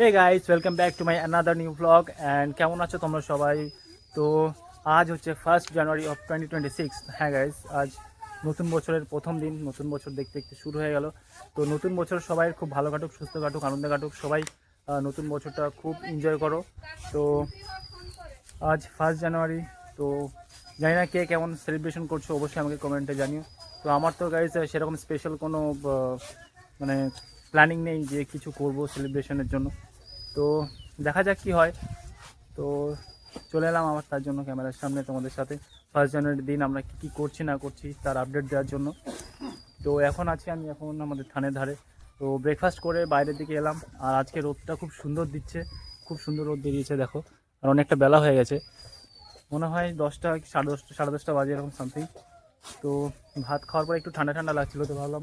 Hey guys welcome back to my another new blog and কেমন আছো তোমরা সবাই? তো আজ হচ্ছে first January of twenty twenty six হ্যাঁ গাইস আজ নতুন বছরের প্রথম দিন, নতুন বছর দেখতে দেখতে শুরু হয়ে গেল। তো নতুন বছর সবাই খুব ভালো কাটুক, সুস্থ কাটুক, আনন্দে কাটুক। সবাই নতুন বছরটা খুব এনজয় করো। তো আজ ফার্স্ট জানুয়ারি তো জানি না কে কেমন সেলিব্রেশন করছ, অবশ্যই আমাকে কমেন্টে জানিও। তো আমার তো গাইজ সেরকম স্পেশাল কোনো মানে প্ল্যানিং নেই যে কিছু করব সেলিব্রেশনের জন্য। তো দেখা যাক কি হয়। তো চলে এলাম আমার তার জন্য ক্যামেরার সামনে তোমাদের সাথে। ফার্স্ট জানুয়ারির দিন আমরা কী কী করছি না করছি তার আপডেট দেওয়ার জন্য। তো এখন আছি আমি এখন আমাদের থানের ধারে। তো ব্রেকফাস্ট করে বাইরের দিকে এলাম আর আজকে রোদটা খুব সুন্দর দিচ্ছে। খুব সুন্দর রোদ বেরিয়েছে, দেখো। আর অনেকটা বেলা হয়ে গেছে। মনে হয় দশটা, সাড়ে দশটা সাড়ে দশটা বাজে এরকম সামথিং তো ভাত খাওয়ার পর একটু ঠান্ডা ঠান্ডা লাগছিল তো ভাবলাম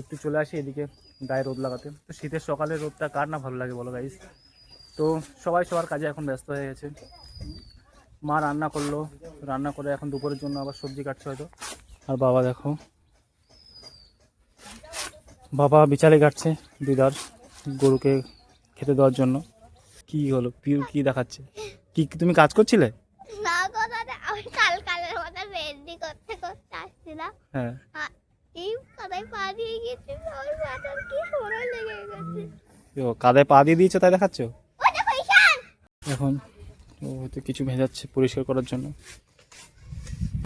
একটু চলে আসি এদিকে। গায়ে রোদ লাগাতে। তো শীতের সকালে রোদটা কার না ভালো লাগে বলো গাইস তো সবাই সবার কাজে এখন ব্যস্ত হয়ে গেছে। মা রান্না করল রান্না করে এখন দুপুরের জন্য আবার সবজি কাটছে হয়তো। আর বাবা দেখো বাবা বিচালে কাটছে দিদার গরুকে খেতে দেওয়ার জন্য। কি হলো? পিউ কি দেখাচ্ছে? কি কি তুমি কাজ করছিলে? না আমি কাল কালের মতো রেডি করতে করতে আসছিলাম। হ্যাঁ। কাদায় পা দিয়ে গেছি আমার মাথার কি সোনা লেগে গেছে। ও কাদায় পা দিয়ে দিয়েছ তাই দেখাচ্ছ? এখন ও হয়তো কিছু ভেজাচ্ছে পরিষ্কার করার জন্য।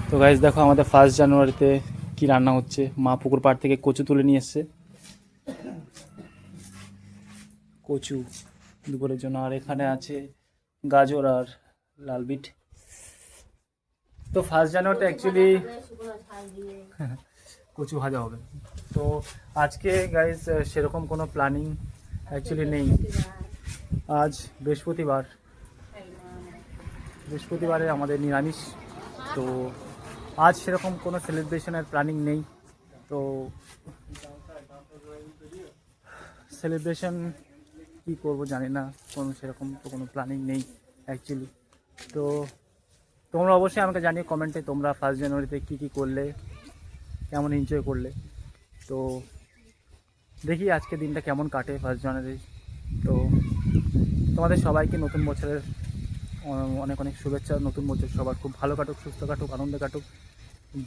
তো গাইজ দেখো আমাদের ফার্স্ট জানুয়ারিতে কি রান্না হচ্ছে। মা পুকুর পাড় থেকে কচু তুলে নিয়ে এসছে। কচু দুপুরের জন্য। আর এখানে আছে গাজর আর লাল বিট তো ফার্স্ট জানুয়ারিতে অ্যাকচুয়ালি কচু ভাজা হবে। তো আজকে গাইজ সেরকম কোনো প্ল্যানিং অ্যাকচুয়ালি নেই। আজ বৃহস্পতিবার। বৃহস্পতিবারে আমাদের নিরামিষ। তো আজ সেরকম কোনো সেলিব্রেশনের প্ল্যানিং নেই। তো সেলিব্রেশন কী করব জানি না। কোনো সেরকম তো কোনো প্ল্যানিং নেই অ্যাকচুয়ালি তো তোমরা অবশ্যই আমাকে জানিয়ে কমেন্টে তোমরা ফার্স্ট জানুয়ারিতে কী কী করলে। কেমন এনজয় করলে? তো দেখি আজকে দিনটা কেমন কাটে ফার্স্ট জানুয়ারি তো তোমাদের সবাইকে নতুন বছরের অনেক অনেক শুভেচ্ছা। নতুন বছর সবার খুব ভালো কাটুক, সুস্থ কাটুক, আনন্দে কাটুক।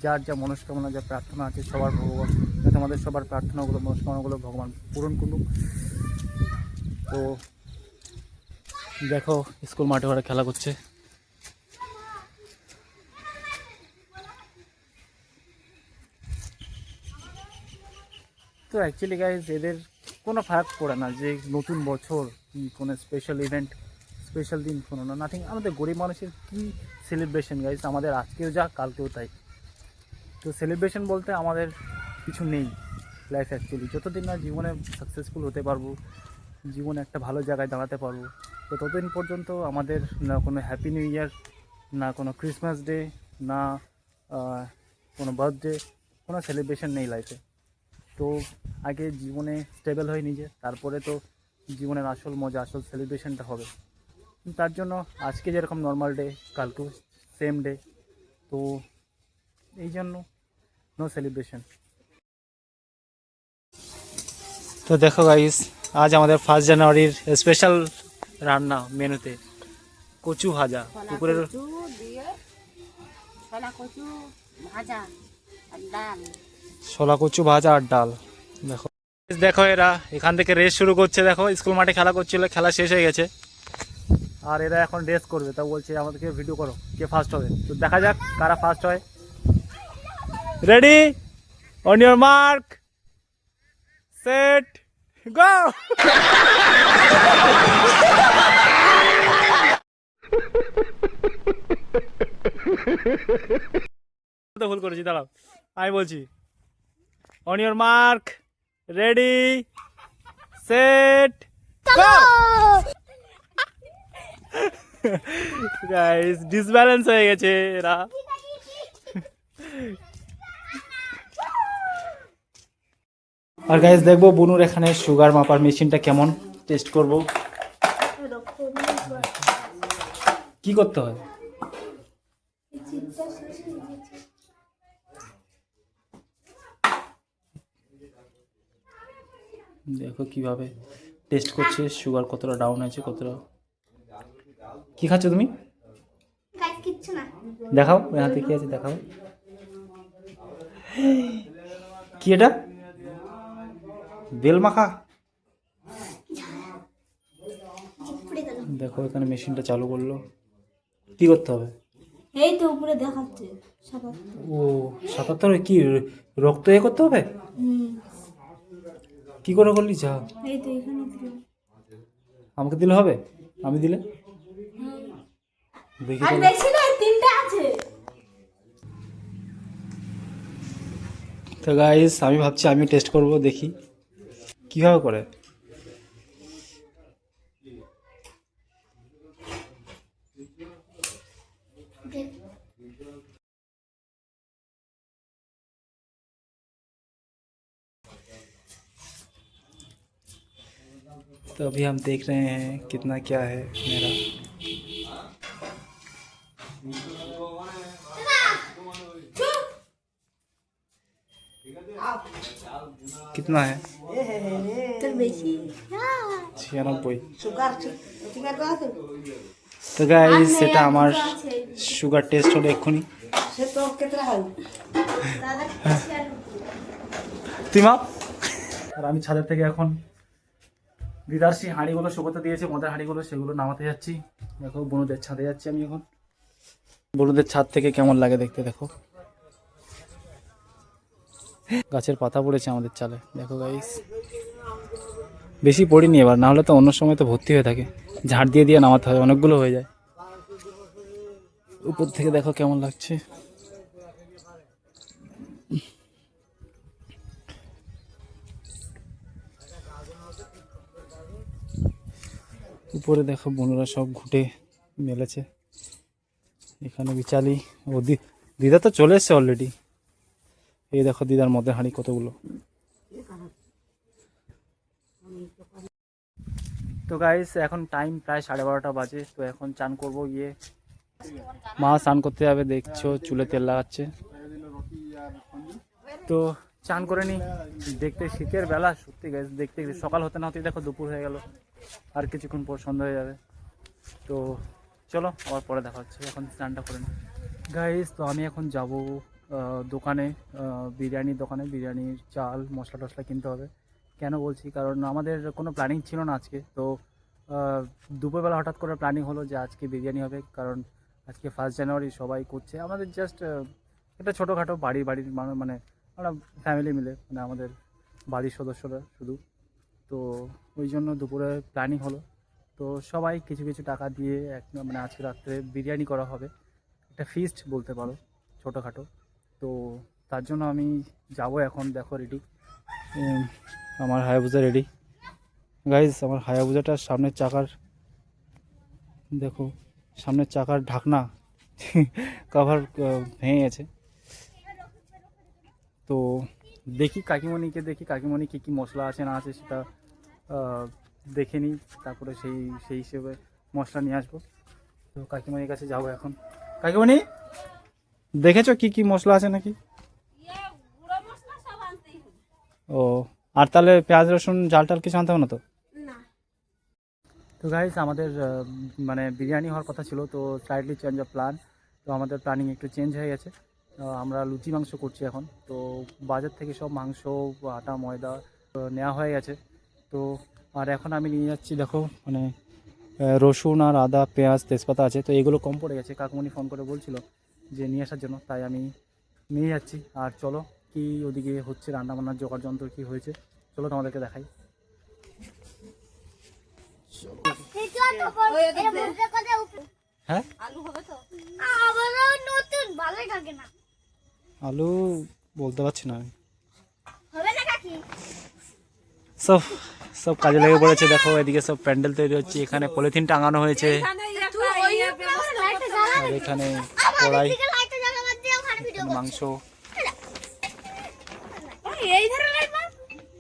যার যা মনস্কামনা, যা প্রার্থনা আছে সবার ভগবান, তোমাদের সবার প্রার্থনাগুলো, মনস্কামনাগুলো ভগবান পূরণ করুক। তো দেখো, স্কুল মাঠে ওরা খেলা করছে। তো অ্যাকচুয়ালি গাইজ এদের কোনো ফারাক পড়ে না যে নতুন বছর কি কোনো স্পেশাল ইভেন্ট স্পেশাল দিন কোনো না নাথিং আমাদের গরিব মানুষের কি সেলিব্রেশন গাইজ আমাদের আজকেও যা, কালকেও তাই। তো সেলিব্রেশন বলতে আমাদের কিছু নেই লাইফ অ্যাকচুয়ালি যতদিন না জীবনে সাকসেসফুল হতে পারব, জীবনে একটা ভালো জায়গায় দাঁড়াতে পারব, তো ততদিন পর্যন্ত আমাদের না কোনো হ্যাপি নিউ ইয়ার না কোনো ক্রিসমাস ডে না কোনো বার্থডে কোনো সেলিব্রেশন নেই লাইফে তো আগে জীবনে স্টেবল হয়ে নিজে তারপরে তো জীবনের আসল মজা আসল সেলিব্রেশনটা হবে। তার জন্য আজকে যেরকম নর্মাল ডে কালকেও সেম ডে তো এই জন্য নো সেলিব্রেশন তো দেখো গাইস আজ আমাদের ফার্স্ট জানুয়ারির স্পেশাল রান্না মেনুতে কচু ভাজা। পুকুরের কচু দিয়ে কচু ভাজা আর ডাল। ছোলা কচু ভাজা আর ডাল। দেখো। দেখো এরা, এখান থেকে রেস শুরু করছে, দেখো স্কুল মাঠে খেলা করছিল, খেলা শেষ হয়ে গেছে। আর এরা এখন রেস করবে তা বলছে আমাদেরকে ভিডিও করো, কে ফার্স্ট হবে। তো দেখা যাক কারা ফার্স্ট হয়। Ready on your mark set go ভুল করেছি, দাঁড়াও। আমি বলছি on your mark ready set go guys disbalance হয়ে গেছে এরা। আর গাইস দেখব বুনুর এখানে সুগার মাপার মেশিনটা কেমন? টেস্ট করব। কি করতে হয়? দেখো কীভাবে টেস্ট করছে সুগার কতটা ডাউন আছে কতটা কি খাচ্ছ তুমি? দেখাও ওই হাতে কি আছে দেখাও। কি এটা? বেল মাখা? দেখো এখানে মেশিনটা চালু করল। কি করতে হবে? এই তো উপরে দেখাচ্ছে ও সাতাত্তর কি রক্ত এ করতে হবে? কি করে করলি? চা এই তো এখানে আমাকে দিলে হবে? আমি দিলে? দেখি আর তো। বেশি নয় তিনটা আছে। তো গাইস আমি ভাবছি আমি টেস্ট করব দেখি। কীভাবে করে? तो अभी हम देख रहे हैं कितना क्या है मेरा कितना है তোর বেশি ছিয়ানব্বই তো গাইস সেটা আমার সুগার টেস্ট হলো এক্ষুনি তুই মাপ আর আমি ছাদের থেকে এখন দিদার্সি হাঁড়িগুলো শুকোতে দিয়েছে, মদের হাঁড়িগুলো সেগুলো নামাতে যাচ্ছি। দেখো, বনুদের ছাদে যাচ্ছি আমি এখন। বনুদের ছাদ থেকে কেমন লাগে দেখতে দেখো। গাছের পাতা পড়েছে আমাদের চালে। দেখো গাইস বেশি পড়িনি এবার নাহলে তো অন্য সময় তো ভর্তি হয়ে থাকে। ঝাড় দিয়ে দিয়ে নামাতে হয়, অনেকগুলো হয়ে যায়। উপর থেকে দেখো কেমন লাগছে। উপরে দেখো বোনরা সব ঘুটে মেলেছে। এখানে বিচালি, ও দিদা তো চলে এসছে অলরেডি এই দেখো দিদার মধ্যে হাঁড়ি কতগুলো। তো গাইস এখন টাইম প্রায় সাড়ে বারোটা বাজে, তো এখন চান করব গিয়ে মা স্নান করতে যাবে, দেখছ চুলে তেল লাগাচ্ছে। তো চান করে নি, দেখতে শীতের বেলা, সত্যি গাইস দেখতে সকাল হতে না হতেই দেখো দুপুর হয়ে গেল। আর কিছুক্ষণ পর সন্ধ্যা হয়ে যাবে। তো চলো, আবার পরে দেখা হচ্ছে। এখন স্নানটা করে নি গাইস তো আমি এখন যাব দোকানে বিরিয়ানির দোকানে। বিরিয়ানির চাল, মশলা টশলা কিনতে হবে। কেন বলছি? কারণ আমাদের কোনো প্ল্যানিং ছিল না আজকে। তো দুপুরবেলা হঠাৎ করে প্ল্যানিং হলো যে আজকে বিরিয়ানি হবে। কারণ আজকে ফার্স্ট জানুয়ারি সবাই করছে। আমাদের জাস্ট একটা ছোটোখাটো বাড়ি, বাড়ির মানুষ মানে আমরা ফ্যামিলি মিলে মানে আমাদের বাড়ির সদস্যরা শুধু। তো ওই জন্য দুপুরে প্ল্যানিং হলো। তো সবাই কিছু কিছু টাকা দিয়ে এক মানে আজকে রাত্রে বিরিয়ানি করা হবে। একটা ফিস্ট বলতে পারো, ছোটোখাটো। তো তার জন্য আমি যাব এখন, দেখো রেডি আমার হায়াবুজা রেডি গাইজ আমার হায়াবুজাটার সামনের চাকার, দেখো, সামনের চাকার ঢাকনা কভার ভেঙে গেছে। তো দেখি কাকিমণিকে দেখি কাকিমণি কী কী মশলা আছে না আছে সেটা দেখে নিই। তারপরে সেই সেই হিসেবে মশলা নিয়ে আসব। তো কাকিমণির কাছে যাব এখন। কাকিমণি দেখেছ কি কি মশলা আছে নাকি? ও আর তাহলে পেঁয়াজ রসুন জাল টাল কিছু আনতে হবে না তো? তো গাইস আমাদের মানে বিরিয়ানি হওয়ার কথা ছিল তো স্লাইটলি চেঞ্জ অফ প্ল্যান তো আমাদের প্ল্যানিং একটু চেঞ্জ হয়ে গেছে। আমরা লুচি মাংস করছি এখন। তো বাজার থেকে সব মাংস আটা ময়দা নেওয়া হয়ে গেছে। তো আর এখন আমি নিয়ে যাচ্ছি দেখো মানে রসুন আর আদা পেঁয়াজ তেজপাতা আছে। তো এগুলো কম পড়ে গেছে কাকুমনি ফোন করে বলছিল যে নিয়ে আসার জন্য তাই আমি নিয়ে যাচ্ছি। আর চলো কি ওদিকে হচ্ছে রান্না বান্নার জোগাড় যন্ত্র কী হয়েছে? চলো তোমাদেরকে দেখাই। হ্যাঁ? আবারও নতুন ভালোই থাকে না। আলু বলতে পারছি না আমি। হবে না কাকি? সব সব কাজে লেগে পড়েছে দেখো এদিকে সব প্যান্ডেল তৈরি হচ্ছে এখানে পলিথিন টাঙানো হয়েছে। আর এখানে কড়াই ওখানে ভিডিও মাংস।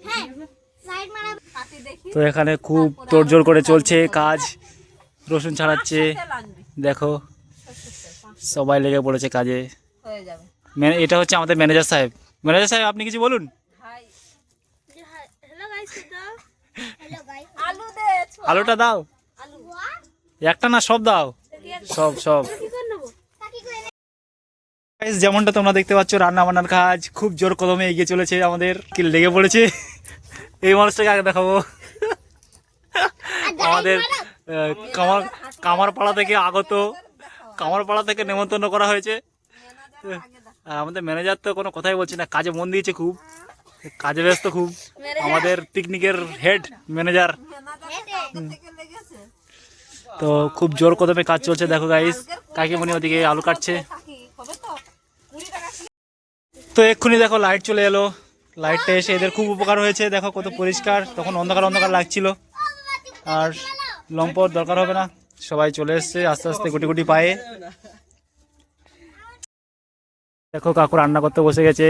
হ্যাঁ তো এখানে খুব তোড়জোড় করে চলছে কাজ। রসুন ছাড়াচ্ছে দেখো। সবাই লেগে পড়েছে কাজে। হয়ে যাবে। ম্যানে- এটা হচ্ছে আমাদের ম্যানেজার সাহেব। ম্যানেজার সাহেব আপনি কিছু বলুন? Hi hello guys hello guys আলু আলুটা দাও। একটা না সব দাও। সব সব। যেমনটা তোমরা দেখতে পাচ্ছ রান্না বান্নার কাজ খুব জোর কদমে এগিয়ে চলেছে আমাদের। কি লেগে পড়েছে। এই মানুষটাকে আগে দেখাবো। আমাদের কামার কামারপাড়া থেকে আগত কামারপাড়া থেকে নেমন্তন্ন করা হয়েছে। আমাদের ম্যানেজার তো কোনো কথাই বলছি না। কাজে মন দিয়েছে খুব। কাজে ব্যস্ত খুব। আমাদের পিকনিকের হেড ম্যানেজার তো খুব জোর কদমে কাজ চলছে দেখো গাইস কাকিমণি ওদিকে আলু কাটছে। তো এক্ষুনি দেখো লাইট চলে এলো। লাইটটা এসে এদের খুব উপকার হয়েছে। দেখো কত পরিষ্কার। তখন অন্ধকার অন্ধকার লাগছিল। আর লম্পট দরকার হবে না। সবাই চলে এসছে আস্তে আস্তে গুটি গুটি পায়ে। দেখো কাকু রান্না করতে বসে গেছে।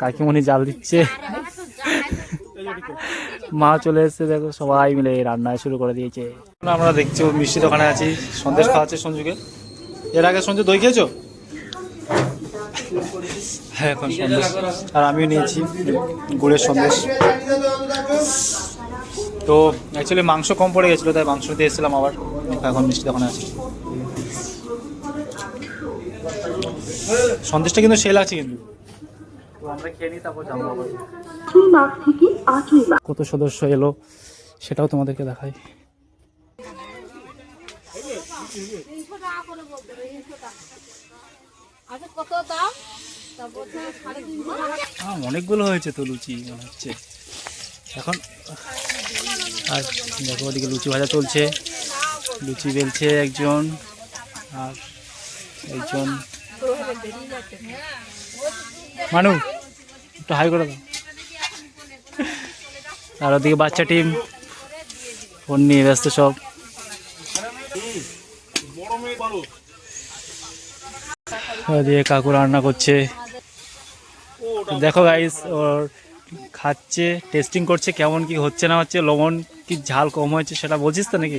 কাকিমণি জাল দিচ্ছে। মা চলে এসছে, দেখো সবাই মিলে রান্না শুরু করে দিয়েছে। আমরা দেখছি ও মিষ্টি দোকানে আছি, সন্দেশ খাওয়াচ্ছে সঞ্জুকে। এর আগে সঞ্জু দই খেয়েছো? হ্যাঁ এখন সন্দেশ। আর আমিও নিয়েছি গুড়ের সন্দেশ। তো অ্যাকচুয়ালি মাংস কম পড়ে গেছিল, তাই মাংস দিয়ে এসেছিলাম আবার। এখন মিষ্টি দোকানে আছি। সন্দেশটা কিন্তু সেল আছে কিন্তু। কত সদস্য এলো সেটাও তোমাদেরকে দেখাই। অনেকগুলো হয়েছে তো লুচি মনে হচ্ছে। এখন আর দেখো ওদিকে লুচি ভাজা চলছে। লুচি বেলছে একজন আর একজন মানু, একটু হাই করে দাও। আর ওদিকে বাচ্চা টিম, ফোন নিয়ে ব্যস্ত সব। ওদিকে কাকু রান্না করছে। দেখো গাইস ওর খাচ্ছে টেস্টিং করছে, কেমন কি হচ্ছে না হচ্ছে, লবণ কি ঝাল কম হয়েছে সেটা বলছিস তো নাকি?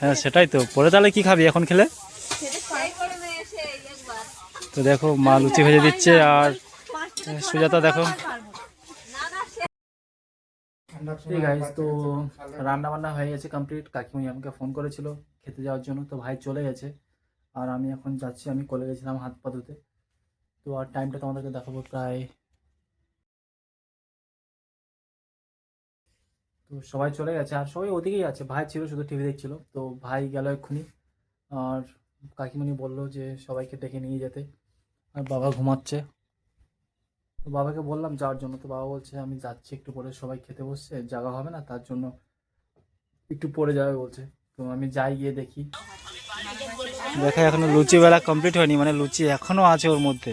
হ্যাঁ সেটাই তো। পরে তাহলে কি খাবি এখন খেলে? তো দেখো, মা লুচি ভেজে দিচ্ছে আর সুজাতা দেখো। তো রান্না বান্না হয়ে গেছে কমপ্লিট কাকিমণি আমাকে ফোন করেছিল খেতে যাওয়ার জন্য, তো ভাই চলে গেছে। আর আমি এখন যাচ্ছি, আমি কলে গেছিলাম হাত পা ধুতে। তো আর টাইমটা তোমাদেরকে দেখাবো প্রায়। তো সবাই চলে গেছে, আর সবাই ওদিকেই আছে। ভাই ছিল, শুধু টিভি দেখছিল। তো ভাই গেল এক্ষুনি। আর কাকিমণি বলল যে সবাইকে ডেকে নিয়ে যেতে। আর বাবা ঘুমাচ্ছে। তো বাবাকে বললাম যাওয়ার জন্য। তো বাবা বলছে, আমি যাচ্ছি একটু পরে, সবাই খেতে বসছে জায়গা হবে না, তার জন্য একটু পরে যাবে, বলছে। তো আমি যাই গিয়ে দেখি। দেখা এখনও লুচি বেলা কমপ্লিট হয়নি মানে লুচি এখনও আছে ওর মধ্যে।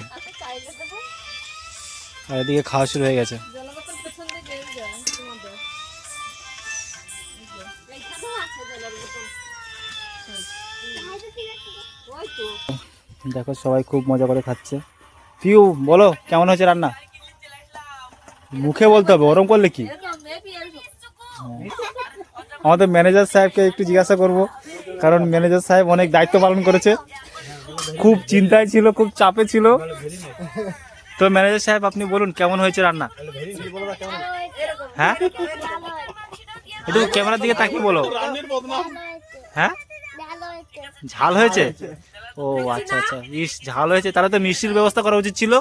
আর এদিকে খাওয়া শুরু হয়ে গেছে। দেখো সবাই খুব মজা করে খাচ্ছে। পিউ, বলো, কেমন হয়েছে রান্না? মুখে বলতে হবে, ওরম করলে কি? আমাদের ম্যানেজার সাহেবকে একটু জিজ্ঞাসা করব, কারণ ম্যানেজার সাহেব অনেক দায়িত্ব পালন করেছে। খুব চিন্তায় ছিল, খুব চাপে ছিল। তো ম্যানেজার সাহেব, আপনি বলুন, কেমন হয়েছে রান্না? হ্যাঁ? একটু ক্যামেরার দিকে তাকিয়ে বলো। হ্যাঁ? ঝাল হয়েছে? ও আচ্ছা আচ্ছা। ইস ঝাল হয়েছে। তাহলে তো মিষ্টির ব্যবস্থা করা উচিত ছিল।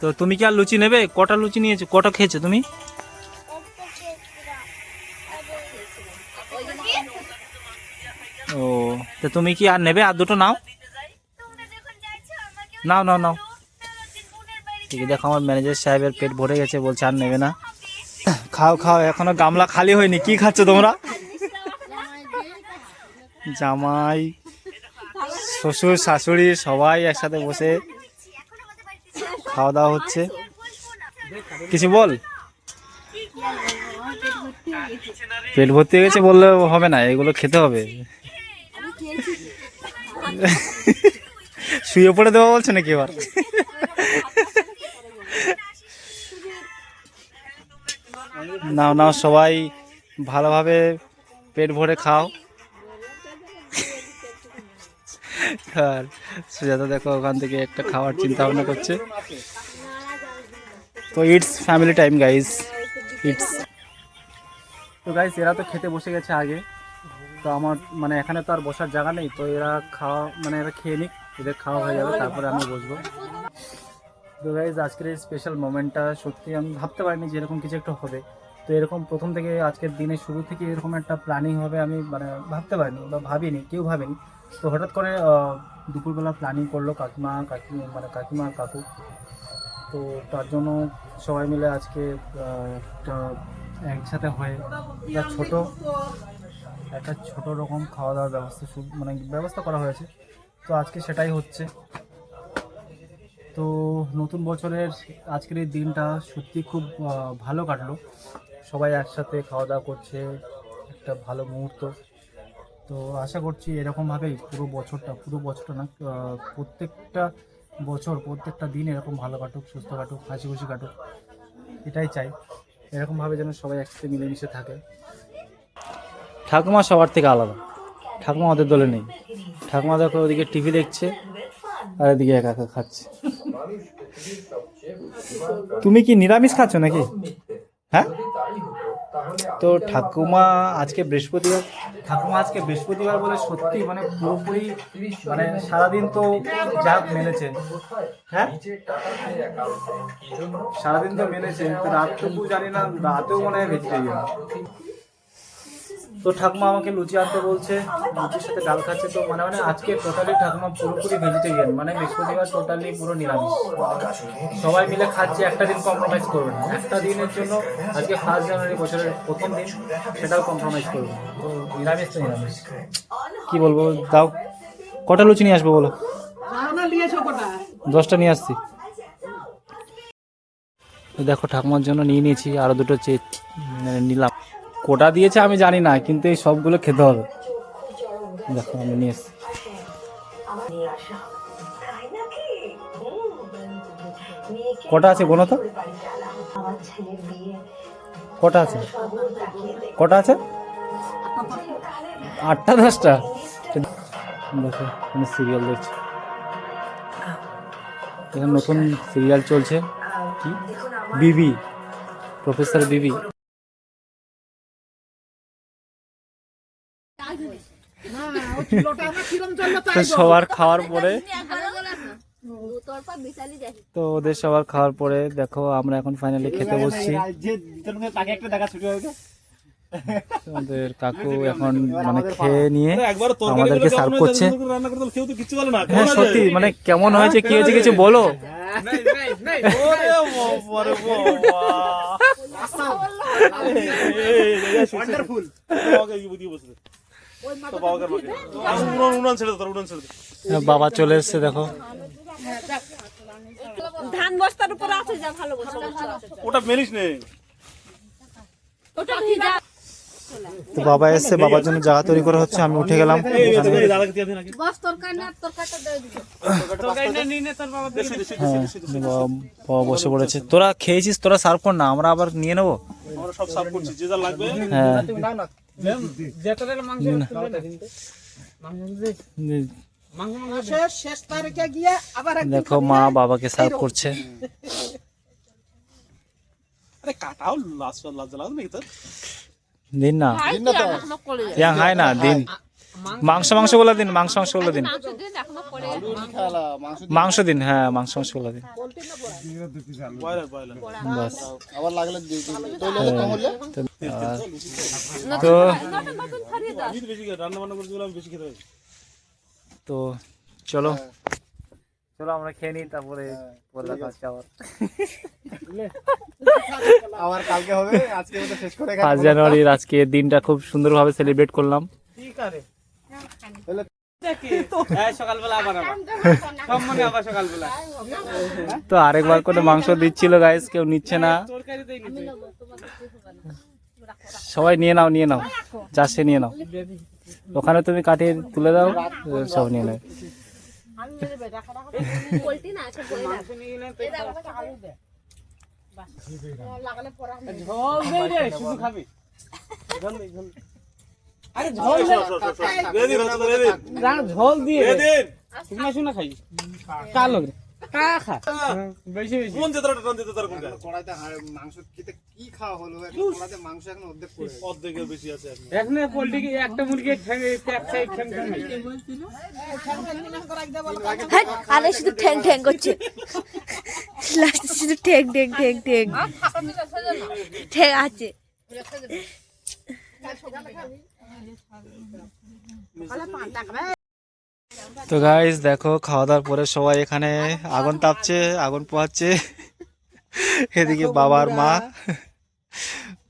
তো তুমি কি আর লুচি নেবে? কটা লুচি নিয়েছো? কটা খেয়েছো তুমি? ও তো তুমি কি আর নেবে? আর দুটো নাও। নাও নাও নাও। ঠিক আছে দেখো আমার ম্যানেজার সাহেবের পেট ভরে গেছে বলছে আর নেবে না। খাও খাও এখনও গামলা খালি হয়নি। কি খাচ্ছ তোমরা? জামাই, শ্বশুর, শাশুড়ি সবাই একসাথে বসে খাওয়া দাওয়া হচ্ছে। কিছু বল? পেট ভর্তি হয়ে গেছে বললে হবে না, এগুলো খেতে হবে। শুয়ে পড়ে দেওয়া বলছে নাকি এবার? নাও নাও সবাই ভালোভাবে পেট ভরে খাও। আর সুজাতা দেখো ওখান থেকে একটা খাওয়ার চিন্তা ভাবনা করছে। তো it's family time guys it's তো গাইস এরা তো খেতে বসে গেছে আগে। তো আমার মানে এখানে তো আর বসার জায়গা নেই, তো এরা খাওয়া মানে এরা খেয়ে নিক, এদের খাওয়া হয়ে যাবে, তারপরে আমি বসবো। তো গাইজ আজকের এই স্পেশাল মোমেন্টটা সত্যি আমি ভাবতে পারিনি যে এরকম কিছু একটা হবে। তো এরকম প্রথম থেকে আজকের দিনের শুরু থেকে এরকম একটা প্ল্যানিং হবে আমি মানে ভাবতে পারিনি বা ভাবিনি, কেউ ভাবেনি। তো হঠাৎ করে দুপুরবেলা প্ল্যানিং করল কাকিমা, কাকি মানে কাকিমা কাকু। তো তার জন্য সবাই মিলে আজকে একসাথে হয়ে একটা ছোট একটা ছোট রকম খাওয়া দাওয়ার ব্যবস্থা মানে ব্যবস্থা করা হয়েছে। তো আজকে সেটাই হচ্ছে। তো নতুন বছরের আজকের এই দিনটা সত্যি খুব ভালো কাটলো। সবাই একসাথে খাওয়া দাওয়া করছে, একটা ভালো মুহূর্ত। তো আশা করছি এরকমভাবেই পুরো বছরটা পুরো বছরটা না প্রত্যেকটা বছর প্রত্যেকটা দিন এরকম ভালো কাটুক সুস্থ কাটুক হাসি খুশি কাটুক এটাই চাই। এরকমভাবে যেন সবাই একসাথে মিলেমিশে থাকে। ঠাকুমা সবার থেকে আলাদা। ঠাকুমা আমাদের দলে নেই। ঠাকুমা দেখো ওদিকে টিভি দেখছে আর এদিকে একা একা খাচ্ছে। তুমি কি নিরামিষ খাচ্ছ নাকি? হ্যাঁ? তো ঠাকুমা আজকে বৃহস্পতিবার, ঠাকুমা আজকে বৃহস্পতিবার বলে সত্যি মানে পুরোপুরি মানে সারাদিন তো যা মেনেছে হ্যাঁ? সারাদিন তো মেনেছে তো রাতটুকু জানি না, রাতেও মনে হয় ভেজিটেরিয়ান তো ঠাকুমা আমাকে লুচি আনতে বলছে লুচির সাথে ডাল খাচ্ছে তো মানে মানে আজকে টোটালি ঠাকুমা পুরোপুরি ভেজিটেরিয়ান মানে বৃহস্পতিবার টোটালি পুরো নিরামিষ। সবাই মিলে খাচ্ছে একটা দিন কম্প্রোমাইজ করবে না। একটা দিনের জন্য আজকে ফার্স্ট জানুয়ারি বছরের প্রথম দিন সেটাও কম্প্রোমাইজ করবে তো নিরামিষ তো নিরামিষ। কি বলব দাও। কটা লুচি নিয়ে আসব বলো? দশটা নিয়ে আসছি। দেখো ঠাকুমার জন্য নিয়ে নিয়েছি আরও দুটো চে মানে নিলাম। কোটা দিয়েছে আমি জানি না, কিন্তু এই সবগুলো খেতে হবে। দেখো, আমি নিয়ে এসছি। কটা আছে গোনো তো? কটা আছে? কটা আছে? আটটা, দশটা? দেখো আমি সিরিয়াল দেখছি। এখানে নতুন সিরিয়াল চলছে। কি? বিবি, প্রফেসর বিবি। তো সবার খাওয়ার পরে তো ওদের সবার খাওয়ার পরে দেখো আমরা এখন ফাইনালি খেতে বসছি আমাদের কাকু এখন মানে খেয়ে নিয়ে আমাদেরকে সার্ভ করছে হ্যাঁ সত্যি মানে কেমন হয়েছে কি হয়েছে কিছু বলো হ্যাঁ, বাবা চলে এসছে দেখো। ধান বস্তার উপর আছে যা ভালো বস্তু। ওটা মেলিস নেই ওটা তো বাবা এসছে বাবার জন্য জায়গা তৈরি করা হচ্ছে আমি উঠে গেলাম। হ্যাঁ বাবা বাবা বসে পড়েছে। তোরা খেয়েছিস তোরা সার্ভ কর না আমরা আবার নিয়ে নেব? আমরা সব সাফ করছি যে যা লাগবে। হ্যাঁ। দেখো মা বাবাকে সার্ভ করছে। আরে কাটাও লাস্ট লাস্ট লাগবে নাকি তোর দিন না? এখনও করে ইয়াং হাই না দিন। মাংস মাংসগুলো দিন মাংস মাংসগুলো দিন। মাংস দিন এখনও করে। মাংস দিন হ্যাঁ মাংস মাংসগুলো দিন। বাস। তো তো চলো। চলো আমরা খেয়ে নিই তারপরে পরে দেখা হচ্ছে আবার আবার কালকে হবে আজকে শেষ করে পাঁচ জানুয়ারির আজকে দিনটা খুব সুন্দরভাবে সেলিব্রেট করলাম। তো আরেকবার করে মাংস দিচ্ছিল গাইস কেউ নিচ্ছে না। সবাই নিয়ে নাও নিয়ে নাও। চাষে নিয়ে নাও। ওখানে তুমি কাটিয়ে তুলে দাও সব নিয়ে নেবে ঝোল দিয়ে রেডি শুনা খাই কার লোক বেশি বেশি। কোন যেতার টান দিতে তার কোন কড়াইতে মাংস খেতে কি খাওয়া হলো? কড়াইতে মাংস এখন অর্ধেক অর্ধেকের বেশি আছে এখন। এখন পোল্ট্রি একটা মুরগি এক সাইড ঠ্যাং ঠ্যাং হ্যাঁ, আরে শুধু ঠ্যাং ঠ্যাং করছে। লাস্টে শুধু ঠ্যাং ঠ্যাং ঠ্যাং ঠ্যাং। ঠ্যাং আছে। তো গাইজ দেখো খাওয়া দাওয়ার পরে সবাই এখানে আগুন তাপছে আগুন পোহাচ্ছে। এদিকে বাবার মা।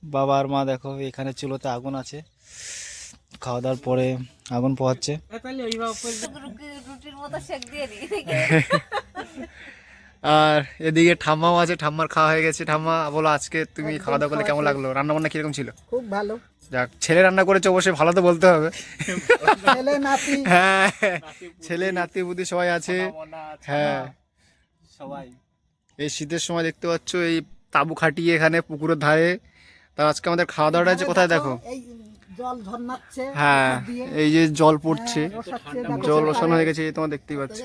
বাবার মা দেখো এখানে চুলোতে আগুন আছে। খাওয়া দাওয়ার পরে আগুন পোহাচ্ছে। আর এদিকে ঠাম্মাও আছে ঠাম্মার খাওয়া হয়ে গেছে। ঠাম্মা বলো আজকে তুমি খাওয়া দাওয়া করলে কেমন লাগল? রান্না বান্না কীরকম ছিল? খুব ভালো। যাক ছেলে রান্না করেছে অবশ্যই ভালো তো বলতে হবে। ছেলে নাতি। হ্যাঁ ছেলে নাতি বুদ্ধি সবাই আছে। হ্যাঁ। সবাই। এই শীতের সময় দেখতে পাচ্ছ এই তাবু খাটিয়ে এখানে পুকুরের ধারে। তা আজকে আমাদের খাওয়া দাওয়াটা আছে কোথায় দেখো হ্যাঁ এই যে জল পড়ছে জল ওসান হয়ে গেছে এই তোমার দেখতেই পাচ্ছ।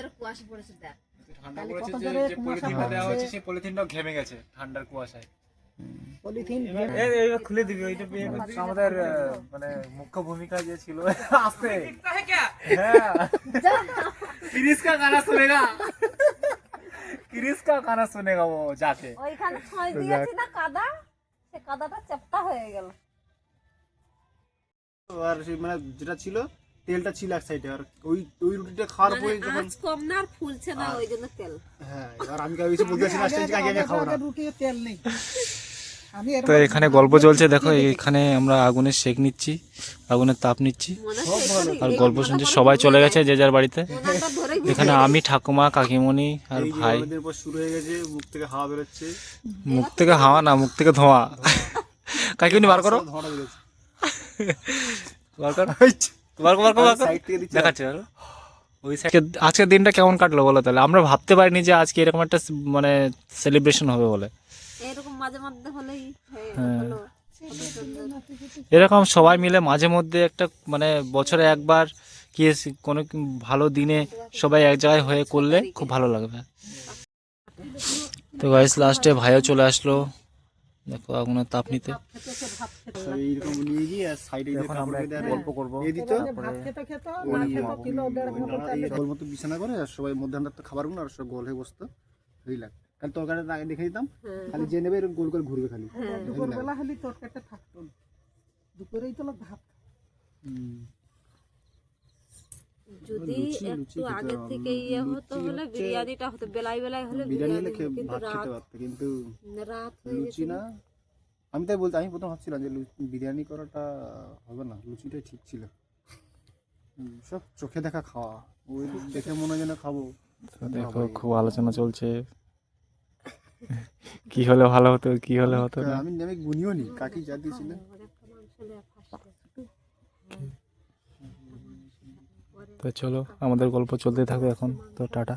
ঠান্ডা যে যে পলিথিনটা হ্যাঁ। দেওয়া হয়েছে সেই পলিথিনটাও ঘেমে গেছে ঠান্ডার কুয়াশায়। খুলে দিবি আমাদের মানে মুখ্য ভূমিকা যে ছিল হ্যাঁ। গানা শুনেগা গানা শুনেগা ও ওইখানে ছয় দিয়েছি না কাদা সে কাদাটা হয়ে গেল। আর মানে যেটা ছিল তেলটা ছিল এক সাইডে আর ওই ওই রুটিটা খাওয়ার পরে যখন আজ কম না আর ফুলছে না ওই জন্য তেল। হ্যাঁ এবার আমি কাউ কিছু বলতে পারছি না স্টেজ আগে খাব না। রুটি তেল নেই। তো এখানে গল্প চলছে দেখো এখানে আমরা আগুনের শেক নিচ্ছি আগুনের তাপ নিচ্ছি। মনে আর গল্প শুনছি সবাই চলে গেছে যে যার বাড়িতে। এখানে আমি ঠাকুমা কাকিমণি আর ভাই। শুরু হয়ে গেছে মুখ থেকে হাওয়া বেরোচ্ছে। মুখ থেকে হাওয়া না মুখ থেকে ধোঁয়া। কাকিমণি বার করো। বার করো। দেখাচ্ছে? ওই আজকের দিনটা কেমন কাটলো বলো তাহলে? আমরা ভাবতে পারিনি যে আজকে এরকম একটা মানে সেলিব্রেশন হবে বলে। এরকম মাঝে মধ্যে হলেই হ্যাঁ। এরকম সবাই মিলে মাঝে মধ্যে একটা মানে বছরে একবার কি কোনো ভালো দিনে সবাই এক জায়গায় হয়ে করলে খুব ভালো লাগবে। তো গাইস লাস্টে ভাইও চলে আসলো। দেখো আগুনের তাপ নিতে। এখন আমরা গল্প করব। কিলো কিলো গোল মতো বিছানা করে আর সবাই মধ্যাহ্ন তো খাবারগুলো আর সব গোল হয়ে বসতো। এই লাগ। খালি তরকারিটা আগে দেখে দিতাম খালি যে নেবে এরকম গোল করে ঘুরবে খালি। বেলা তরকারিটা থাকতো। দুপুরেই তো ভাত। হুম। যদি লুচি একটু আগে থেকে ইয়ে হতো হলে বিরিয়ানিটা হতো বেলায় বেলায় হলে বিরিয়ানি কিন্তু রাত কিন্তু রাত হয়ে লুচি গেছে না? আমি তাই বলতে আমি প্রথম ভাবছিলাম যে বিরিয়ানি করাটা হবে না লুচিটাই ঠিক ছিল। সব চোখে দেখা খাওয়া ওই দেখে মনে হয় যেন খাব। দেখো খুব আলোচনা চলছে। কি হলে ভালো হতো কি হলে হতো আমি আমি গুনিও নি কাকি যা দিয়েছিল একটা মাংস নিয়ে ফার্স্টে তো চলো আমাদের গল্প চলতে থাকবে এখন। তো টাটা।